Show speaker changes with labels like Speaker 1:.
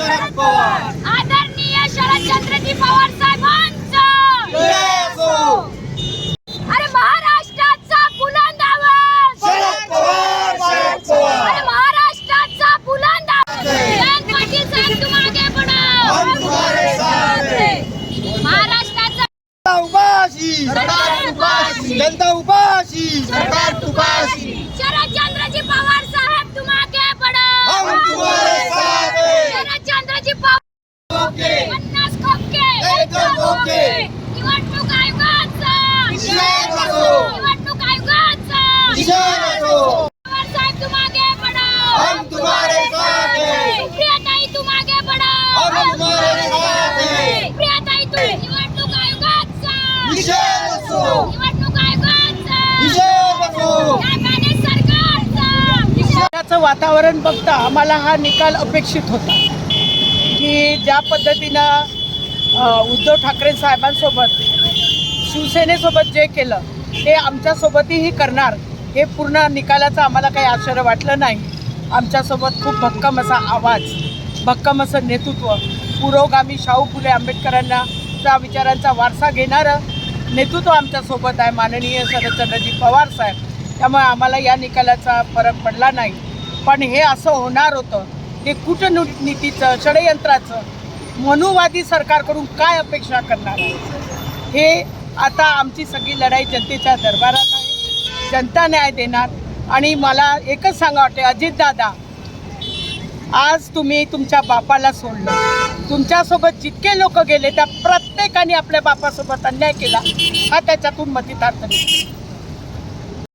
Speaker 1: शरद पवार.
Speaker 2: आदरणीय शरदचंद्रजी पवार साहेबांचा.
Speaker 1: असो.
Speaker 2: अरे महाराष्ट्राचा बुलंद आवाज
Speaker 1: शरद पवार शरद पवार.
Speaker 2: अरे महाराष्ट्राचा बुलंद आवाज जयंत पाटील साहेब तुम आगे बढ़ो
Speaker 1: हम तुम्हारे साथ हैं.
Speaker 2: महाराष्ट्राचा
Speaker 1: उपाशी
Speaker 2: सरकार तुपाशी.
Speaker 1: जनता उपाशी. सरकार तुपाशी
Speaker 2: शरदचंद्रजी पवार साहेब तुम आगे बढ़ो
Speaker 1: हम तुम्हारे साथ हैं.
Speaker 2: शरदचंद्रजी पवार
Speaker 1: ओके
Speaker 2: पन्नास खोके
Speaker 1: एकदम ओके.
Speaker 2: निवडणूक आयोगाचा
Speaker 1: निषेध असो.
Speaker 2: निवडणूक आयोगाचा
Speaker 1: निषेध असो.
Speaker 2: पवार साहेब तुम आगे बढ़ो
Speaker 1: हम तुम्हारे साथ हैं.
Speaker 2: सुप्रियाताई तुम आगे बढ़ो
Speaker 1: हम तुम्हारे साथ हैं.
Speaker 2: सुप्रियाताई तुम निवडणूक आयोगाचा
Speaker 1: निषेध असो.
Speaker 2: निवडणूक आयोगाचा
Speaker 1: निषेध असो.
Speaker 2: न्यायालय सरकारचा निषेध
Speaker 3: त्याचं वातावरण बघता आम्हाला हा निकाल अपेक्षित होता. की ज्या पद्धतीनं उद्धव ठाकरे साहेबांसोबत शिवसेनेसोबत जे केलं ते आमच्यासोबतही करणार हे पूर्ण निकालाचं आम्हाला काही आश्चर्य वाटलं नाही. आमच्यासोबत खूप भक्कम असा आवाज भक्कम असं नेतृत्व पुरोगामी शाहू फुले आंबेडकरांना त्या विचारांचा वारसा घेणारं नेतृत्व आमच्यासोबत आहे माननीय शरदचंद्रजी पवार साहेब. त्यामुळे आम्हाला या निकालाचा फरक पडला नाही. पण हे असं होणार होतं. ते कूटनीतीचं षडयंत्राचं मनुवादी सरकारकडून काय अपेक्षा करणार आहे? हे आता आमची सगळी लढाई जनतेच्या दरबारात आहे. जनता न्याय देणार. आणि मला एकच सांगा वाटते अजितदादा आज तुम्ही तुमच्या बापाला सोडलं. तुमच्यासोबत जितके लोक गेले त्या प्रत्येकाने आपल्या बापासोबत अन्याय केला. हा त्याच्यातून मतितार्थ